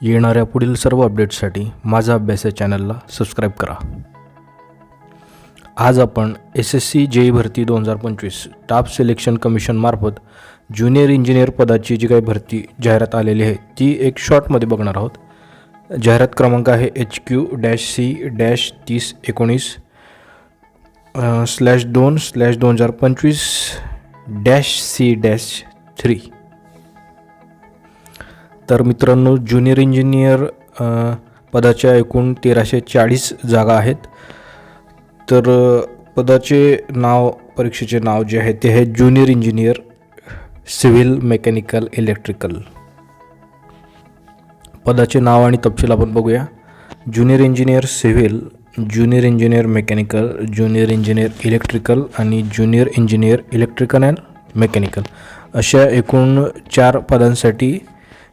येणाऱ्या पुढील सर्व अपडेट्ससाठी माझा अभ्यास या चॅनलला सबस्क्राईब करा. आज आपण S S C J E भरती दोन हजार पंचवीस स्टाफ सिलेक्शन कमिशनमार्फत ज्युनियर इंजिनियर पदाची जी काही भरती जाहिरात आलेली आहे ती एक शॉर्टमध्ये बघणार आहोत. जाहिरात क्रमांक आहे H Q dash C dash तीस एकोणीस स्लॅश दोन स्लॅश दोन हजार पंचवीस डॅश सी डॅश थ्री तर मित्रांनो ज्युनियर इंजिनियर पदाच्या एकूण तेराशे चाळीस जागा आहेत. तर पदाचे नाव परीक्षेचे नाव जे आहे ते आहे junior engineer civil mechanical electrical पदाचे नाव आणि तपशील आपण बघूया. Junior engineer civil junior engineer mechanical junior engineer electrical आणि junior engineer electrical and mechanical अशा एकूण चार पदांसाठी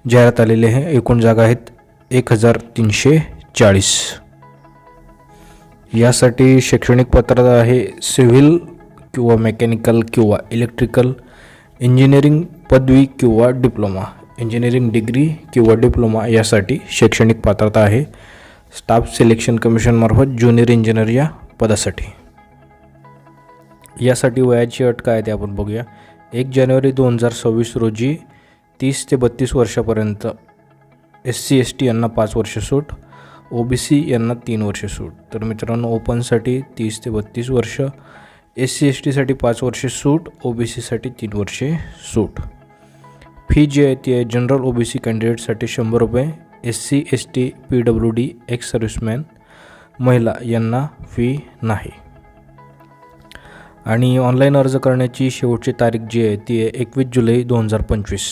जाहिरात आलेले आहे. एकूण जागा आहेत एक हजार तीनशे चाळीस. यासाठी शैक्षणिक पात्रता आहे सिव्हिल किंवा मेकॅनिकल किंवा इलेक्ट्रिकल इंजिनिअरिंग पदवी किंवा डिप्लोमा. इंजिनिअरिंग डिग्री किंवा डिप्लोमा यासाठी शैक्षणिक पात्रता आहे. स्टाफ सिलेक्शन कमिशनमार्फत ज्युनियर इंजिनियर या पदासाठी. यासाठी वयाची अट काय आहे ते आपण बघूया. एक जानेवारी दोन हजार सव्वीस रोजी तीस ते बत्तीस वर्षापर्यंत एस सी एस टी यांना पाच वर्ष सूट ओ बी सी यांना तीन वर्ष सूट. तर मित्रांनो ओपनसाठी तीस ते बत्तीस वर्ष एस सी एस टीसाठी पाच वर्षे सूट ओ बी सीसाठी तीन वर्षे सूट. फी जी आहे ती आहे जनरल ओ बी सी कॅन्डिडेटसाठी शंभर रुपये S C S T P W D ex serviceman महिला यांना फी नाही. आणि ऑनलाईन अर्ज करण्याची शेवटची तारीख जी आहे ती आहे एकवीस जुलै दोन हजार पंचवीस.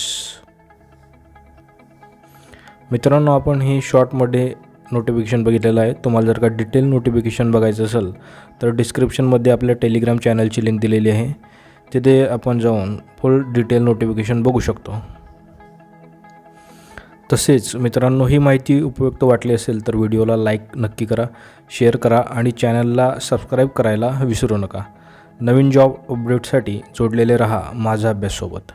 मित्रांनो आपण हे शॉर्टमध्ये नोटिफिकेशन बघितलेलं आहे. तुम्हाला जर का डिटेल नोटिफिकेशन बघायचं असेल तर डिस्क्रिप्शनमध्ये आपल्या टेलिग्राम चॅनलची लिंक दिलेली आहे. तिथे आपण जाऊन फुल डिटेल नोटिफिकेशन बघू शकतो. तसेच मित्रांनो ही माहिती उपयुक्त वाटली असेल तर व्हिडिओला लाईक नक्की करा शेअर करा आणि चॅनलला सबस्क्राईब करायला विसरू नका. नवीन जॉब अपडेटसाठी जोडलेले रहा माझा अभ्याससोबत.